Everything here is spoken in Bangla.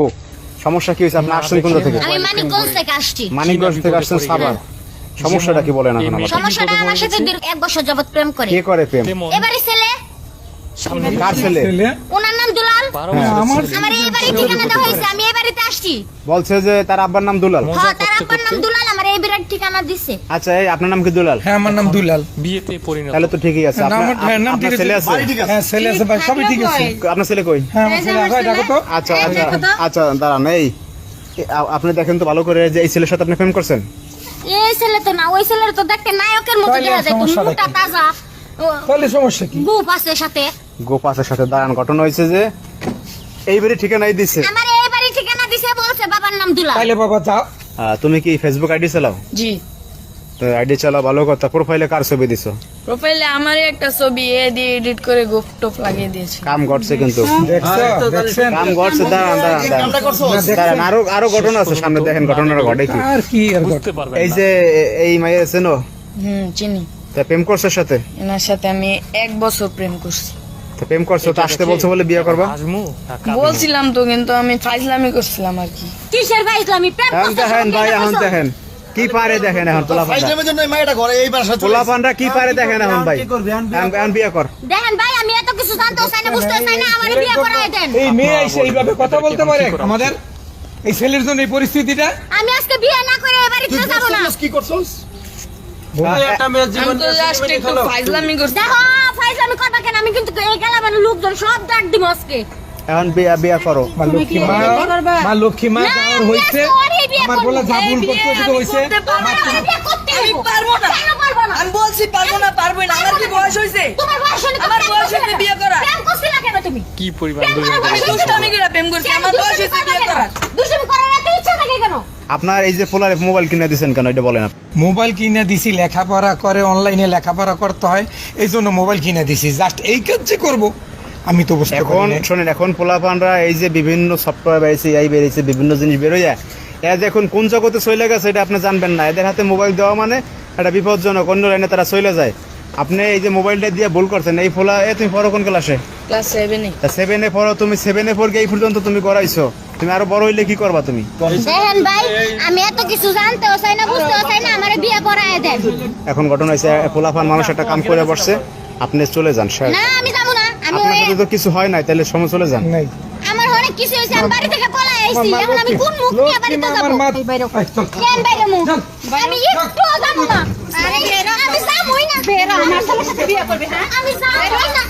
ও সমস্যা কি হয়েছে? আপনি আসছেন কোন থেকে? আমি মানিকগঞ্জ থেকে আসছি। মানিকগঞ্জ থেকে আসছেন সাভার। সমস্যাটা কি বলেন এখন আমাকে? সমস্যাটা আমার সাথে দীর্ঘ এক বছর যাবত প্রেম করে। কে করে প্রেম? এবারে ছেলে। কার ছেলে? ওনার নাম দুলাল। আমার আমার এই বাড়ি ঠিকানা দেওয়া হয়েছে আমি এই বাড়িতে আসছি। বলছে যে তার আব্বার নাম দুলাল। হ্যাঁ তার আব্বার নাম দুলাল। বাড়ির ঠিকানা দিছে। আচ্ছা এই আপনার নাম কি দুলাল? হ্যাঁ আমার নাম দুলাল। বিয়েতে পরিণত। তাহলে তো ঠিকই আছে। আপনার হ্যাঁ, নাম ঠিক আছে। আছে? হ্যাঁ ছেলে আছে ভাই সবই ঠিক আছে। আপনার ছেলে কই? হ্যাঁ আমার ছেলে ডাকো তো। আচ্ছা আচ্ছা আচ্ছা দাঁড়ান এই আপনি দেখেন তো ভালো করে যে এই ছেলের সাথে আপনি প্রেম করছেন? এই ছেলে তো না ওই ছেলের তো দেখতে নায়কের মতো দেখা যায় তো মোটা তাজা। তাহলে সমস্যা কি? বুপ আছে সাথে। গোপাসের সাথে দাঁড়ান ঘটনা হয়েছে যে এই বাড়ি ঠিকানাই দিছে। আমার এই বাড়ি ঠিকানা দিছে বলছে বাবার নাম দুলাল। তাইলে বাবা যাও তুমি কি ফেসবুক আইডি চালাও? জি। তো আইডি চালাও ভালো কথা। প্রোফাইলে কার ছবি দিছো? প্রোফাইলে আমারই একটা ছবি এ দিয়ে এডিট করে গোপ টোপ লাগিয়ে দিয়েছে। কাম ঘটছে কিন্তু। দেখছ? দেখছেন কাম ঘটছে দাঁড়ান দাঁড়ান দাঁড়ান দাঁড়ান। আরও আরও ঘটনা আছে সামনে দেখেন ঘটনাটা ঘটে কি? আর কি আর বুঝতে পারবেন এই যে এই মাইয়া চেনো? হুম চিনি। তা প্রেম করছে সাথে? এনার সাথে আমি এক বছর প্রেম করছি। তা প্রেম করছ তো আসতে বলছো বলে বিয়ে করবা? বলছিলাম তো কিন্তু আমি ফাইজলামি করছিলাম আর কি। কিসের ভাই ইসলামী প্রেম দেখেন ভাই এখন দেখেন কি পারে দেখেন এখন পোলাপানরা। ফাইজলামের জন্য ঘরে এই বাসা চলে পোলাপানরা কি পারে দেখেন এখন ভাই? এখন- বিয়ে কর। দেখেন ভাই আমি এত কিছু জানতেও চাই না বুঝতেও চাই না আমার বিয়ে করাই দেন। এই মেয়ে এসে এইভাবে কথা বলতে পারে? আমাদের এই ছেলের জন্য এই পরিস্থিতিটা? আমি আজকে বিয়ে না করে এ বাড়িতে যাব না। কি করছস? ভাই আমি তো জাস্ট একটু ফাইজলামি করছি। দেখো ফাইজলামি করবা কেন আমি কিন্তু এই গেলাম লোকজন সব ডাক দিব আজকে। এখন বিয়ে বিয়ে করো। মা লক্ষ্মী মা মা লক্ষ্মী মা না, যাওয়ার বিয়ে আমার বলে করব। যা ভুল করতে বিয়ে হতো আমি করতে পারব না। আমি না। না? বলছি পারব না পারব না। আমার কি বয়স হয়েছে? তোমার বয়স তো আমার বয়স না। বিয়ে করার। প্রেম করছিলে কেন তুমি? কি পরিমাণ আমি দুষ্টামি করে প্রেম করছি। আমার বয়স হয়েছে বিয়ে করার। দুষ্টামি করার এত ইচ্ছা থাকে কেন? আপনার এই যে পোলার মোবাইল কিনে দিয়েছেন কেন এটা বলেন আপনি। মোবাইল কিনে দিছি লেখাপড়া করে অনলাইনে লেখাপড়া করতে হয় এই জন্য মোবাইল কিনে দিছি। জাস্ট এই কাজ যে করব। আমি তো বুঝতে এখন শোনেন এখন পোলাপানরা এই যে বিভিন্ন সফটওয়্যার বেরিয়েছে এই বেরিয়েছে বিভিন্ন জিনিস বেরোয় এ যে এখন কোন জগতে চলে গেছে এটা আপনি জানবেন না। এদের হাতে মোবাইল দেওয়া মানে এটা বিপজ্জনক অন্য লাইনে তারা চলে যায়। আপনি এই যে মোবাইলটা দিয়ে ভুল করছেন এই ফোলা এ তুমি পড়ো কোন ক্লাসে ক্লাস সেভেনে তা সেভেনে পড়ো তুমি সেভেনে পড়ে এই পর্যন্ত তুমি করাইছো তুমি আরও বড় হইলে কি করবা তুমি? দেখেন ভাই আমি এত কিছু জানতেও চাই না বুঝতেও চাই না আমার বিয়ে করায় দেন। এখন ঘটনা হয়েছে পোলাপান মানুষ একটা কাম করে বসছে আপনি চলে যান স্যার। না আমি আপনার সাথে তো কিছু হয় নাই তাহলে সময় চলে যান। নাই। আমার অনেক কিছু হয়েছে আমি বাড়ি থেকে পলাই আইছি এখন আমি কোন মুখ নিয়ে বাড়িতে যাব? আমার মা এই, চল। কেন বাইরে মুখ আমি একটু যাব না। আরে আমি যাবই না। বেরা। আমার সাথে বিয়ে করবে হ্যাঁ? আমি যাবোই না।